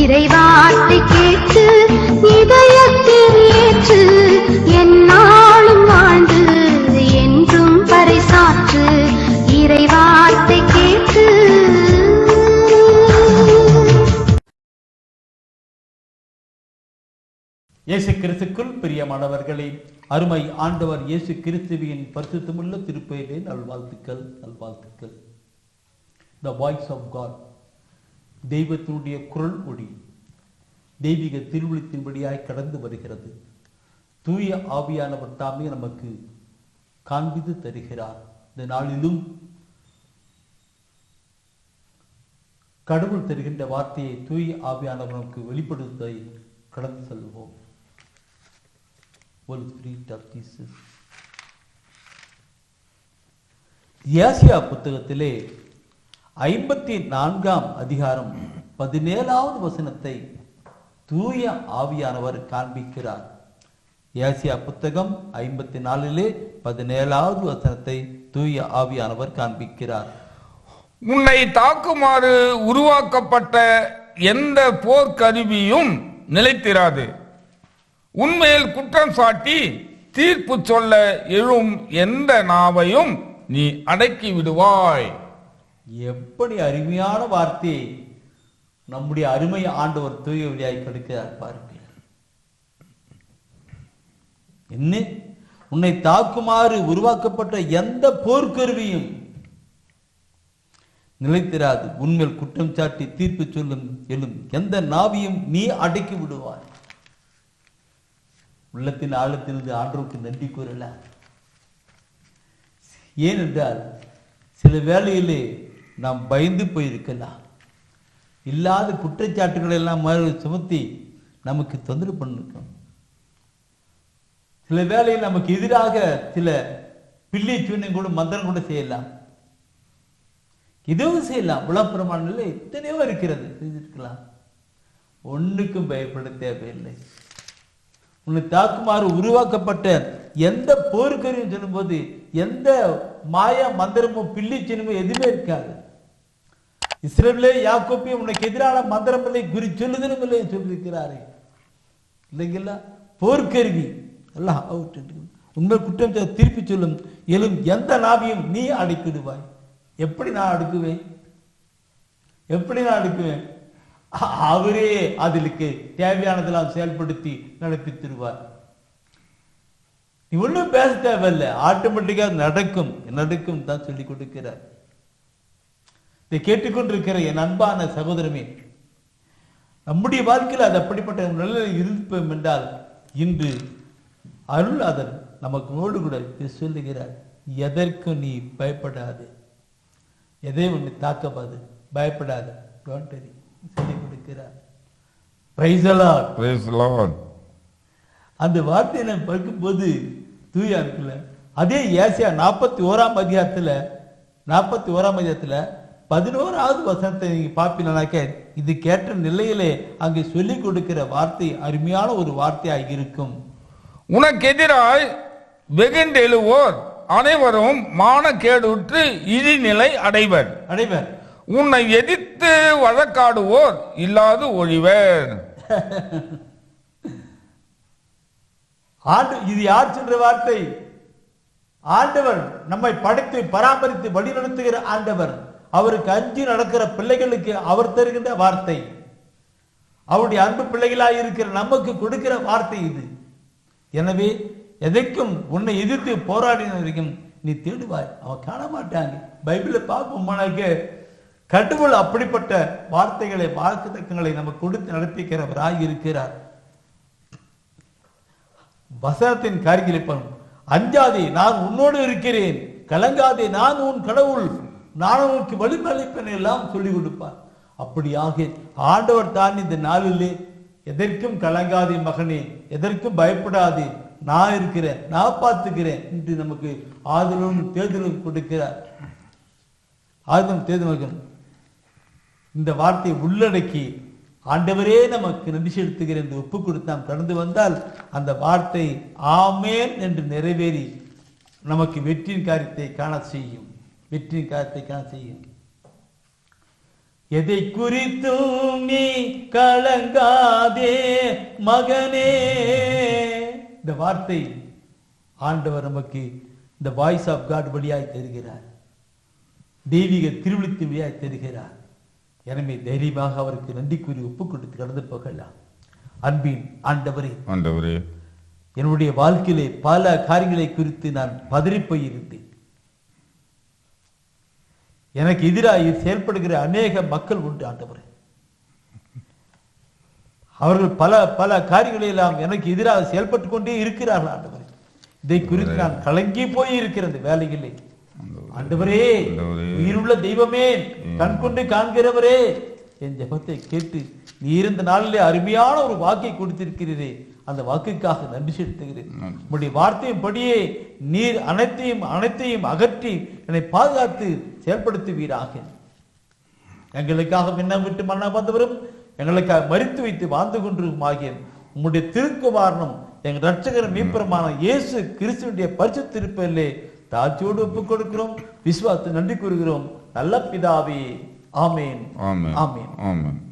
இறைவார்த்தை கேட்டு இதயத்தில் ஏற்று என்னாலும் வாழ்ந்து என்றும் பறைசாற்று இறைவார்த்தை கேட்டு. இயேசு கிறிஸ்துக்குள் பிரியமானவர்களே அருமை ஆண்டவர் இயேசு கிறிஸ்துவின் பரிசுத்தமுள்ள திருப்பெயரே நல்வாழ்த்துக்கள் நல்வாழ்த்துக்கள். த வாய்ஸ் ஆஃப் காட் தெய்வத்தினுடைய குரல் ஒளி தெய்வீக திருவிழித்தின்படியாய் கடந்து வருகிறது. தூய ஆவியானவர் தாமே நமக்கு காண்பித்து தருகிறார். இந்த நாளிலும் கடவுள் தருகின்ற வார்த்தையை தூய ஆவியானவர் நமக்கு வெளிப்படுத்த கடந்து செல்வோம். ஏசியா புத்தகத்திலே ஐம்பத்தி நான்காம் அதிகாரம் பதினேழாவது வசனத்தை தூய ஆவியானவர் காண்பிக்கிறார். ஏசியா புத்தகம் ஐம்பத்தி நாலிலே பதினேழாவது வசனத்தை தூய ஆவியானவர் காண்பிக்கிறார். உன்னை தாக்குமாறு உருவாக்கப்பட்ட எந்த போர்க்கருவியும் நிலைத்திராது. உண்மையில் குற்றம் சாட்டி தீர்ப்பு சொல்ல எழும் எந்த நாவையும் நீ அடக்கி விடுவாய் எப்படி அருமையான வார்த்தையை நம்முடைய அருமை ஆண்டவர் தூய வழியாய் கொடுக்கிறார் பாருங்கள். என்ன உன்னை தாக்குமாறு உருவாக்கப்பட்ட எந்த போர்க்கருவியும் நிலைத்திராது. உண்மையில் குற்றம் சாட்டி தீர்ப்பு சொல்லும் எழும். எந்த நாவியும் நீ அடக்கி விடுவார் உள்ளத்தின் ஆழத்திலிருந்து ஆண்டவருக்கு நன்றி கூறல ஏனென்றால் சில வேளையிலே நாம் பயந்து போயிருக்கலாம். இல்லாத குற்றச்சாட்டுகளை எல்லாம் சுமத்தி நமக்கு தொந்தரவு பண்ணிருக்கோம் சில வேளையில் நமக்கு எதிராக சில பில்லி சூன்யம் கூட மந்திரம் கூட செய்யலாம். இதுவும் செய்யலாம். விளப்புறமான எத்தனையோ இருக்கிறது. செஞ்சிருக்கலாம் ஒண்ணுக்கும் பயப்பட தேவையில்லை. உன்னை தாக்குமாறு உருவாக்கப்பட்ட எந்த போர்க்கருவியும் சொல்லும்போது எந்த மாய மந்திரமும் பில்லி சின்னமும் எதுவுமே இருக்காது. இஸ்ரேலே யாக்கோப்பி உனக்கு எதிரான மந்திரம் இல்லை குறி சொல்லுதலும் இல்லை சொல்லியிருக்கிறாரே. இல்லைங்களா? போர்க்கருவி. எல்லாம் அவுட் உண்மை குற்றம் திருப்பி சொல்லும் எழும் எந்த நாவியும் நீ அடக்கிடுவாய் எப்படி நான் அடுக்குவேன்? எப்படி நான் அடுக்குவேன்? அவரே அதிலுக்கு தேவையானதெல்லாம் செயல்படுத்தி நடப்பித்திருவார். நீ ஒன்றும் பேச தேவையில்லை. ஆட்டோமேட்டிக்காக நடக்கும். நடக்கும் தான் சொல்லி கொடுக்கிறார். இதை கேட்டுக்கொண்டிருக்கிற என் அன்பான சகோதரமே நம்முடைய வாழ்க்கையில் அது அப்படிப்பட்ட நிலையில் இருப்போம் என்றால் இன்று அருளாதன் நமக்கு ஓடு கூட சொல்லுகிறார். எதற்கும் நீ பயப்படாது? எதையும் ஒன்று தாக்கப்பாது பயப்படாது. சொல்லிக் சொல்லி கொடுக்கிறார். Praise the அந்த வார்த்தையை நான் பார்க்கும்போது தூயா இருக்குல்ல? அதே ஏசியா நாற்பத்தி ஓராம் அதிகாரத்துல நாற்பத்தி ஓராம் அதிகாரத்துல பதினோராவது வசனத்தை நீங்க பார்ப்பீங்கன்னாக்க இது கேட்ட நிலையிலே அங்கே சொல்லிக் கொடுக்கிற வார்த்தை அருமையான ஒரு வார்த்தையாக இருக்கும். உனக்கு எதிராய் வெகுண்டெழுவோர் அனைவரும் மானக்கேடுற்று இழிநிலை அடைவர். அடைவர். உன்னை எதிர்த்து வழக்காடுவோர் இல்லாது ஒழிவர். ஆண்டு இது யார் சென்ற வார்த்தை? ஆண்டவர் நம்மை படைத்து பராமரித்து வழிநடத்துகிற ஆண்டவர். அவருக்கு அஞ்சு நடக்கிற பிள்ளைகளுக்கு அவர் தருகின்ற வார்த்தை. அவருடைய அன்பு பிள்ளைகளாக இருக்கிற நமக்கு கொடுக்கிற வார்த்தை இது. எனவே எதைக்கும் உன்னை எதிர்த்து போராடின வரைக்கும் நீ தேடுவாய். அவன் காண மாட்டாங்க பைபிளை பார்ப்போம்னாக்க கடவுள் அப்படிப்பட்ட வார்த்தைகளை வாக்கு தக்கங்களை நமக்கு கொடுத்து நடப்பிக்கிறவராய் இருக்கிறார். வசனத்தின் காரிகளிப்பன் அஞ்சாதே நான் உன்னோடு இருக்கிறேன். கலங்காதே நான் உன் கடவுள். நான் உனக்கு வழிமளிப்பேன் எல்லாம் சொல்லிக் கொடுப்பார். அப்படியாக ஆண்டவர் தான் இந்த நாளிலே எதற்கும் கலங்காதே மகனே எதற்கும் பயப்படாதே. நான் இருக்கிறேன் நான் பார்த்துக்கிறேன் என்று நமக்கு ஆதரவும் தேர்தலும் கொடுக்கிறார். ஆதரவும் மகன் இந்த வார்த்தையை உள்ளடக்கி ஆண்டவரே நமக்கு நன்றி செலுத்துகிறேன் என்று ஒப்பு கொடுத்து நாம் கடந்து வந்தால் அந்த வார்த்தை ஆமேன் என்று நிறைவேறி நமக்கு வெற்றியின் காரியத்தை காண செய்யும். வெற்றியின் காரியத்தை காண செய்யும். எதை குறித்தும் நீ கலங்காதே மகனே. இந்த வார்த்தை ஆண்டவர் நமக்கு இந்த வாய்ஸ் ஆஃப் காட் வழியாய் தருகிறார். தெய்வீக திருவிழித்தின் வழியாய் தருகிறார். எனவே தைரியமாக அவருக்கு நன்றி கூறி ஒப்பு கொடுத்து கடந்து போகலாம். அன்பின் ஆண்டவரே ஆண்டவரே. என்னுடைய வாழ்க்கையிலே பல காரியங்களை குறித்து நான் பதறிப் போயிருந்தேன். எனக்கு எதிராக செயல்படுகிற அநேக மக்கள் உண்டு ஆண்டவரே. அவர்கள் பல பல காரியங்களை எல்லாம் எனக்கு எதிராக செயல்பட்டு கொண்டே இருக்கிறார்கள் ஆண்டவரே. இதை குறித்து நான் கலங்கி போய் இருக்கிற இந்த வேலைகளே ஆண்டவரே. உயிருள்ள தெய்வமே கண் கொண்டு காண்கிறவரே என் ஜெபத்தை கேட்டு நீ இருந்த நாளிலே அருமையான ஒரு வாக்கை கொடுத்திருக்கிறீரே. அந்த வாக்குக்காக நன்றி செலுத்துகிறேன். நன்றி. உம்முடைய வார்த்தையின் படியே நீர் அனைத்தையும் அனைத்தையும் அகற்றி என்னை பாதுகாத்து செயல்படுத்துவீராக. எங்களுக்காக விண்ணம் விட்டு மன்ன வந்தவரும் எங்களுக்காக மறித்து வைத்து வாழ்ந்து கொண்டிருக்குமாகிய உம்முடைய திருக்குமாரனும் எங்கள் ரட்சகரும் மீட்பருமான இயேசு கிறிஸ்துவினுடைய பரிசு திருப்பதிலே தாழ்ச்சியோடு ஒப்புக் கொடுக்கிறோம் விசுவாசத்தை நன்றி கூறுகிறோம். நல்ல பிதாவே. ஆமென். ஆமேன். ஆமென்.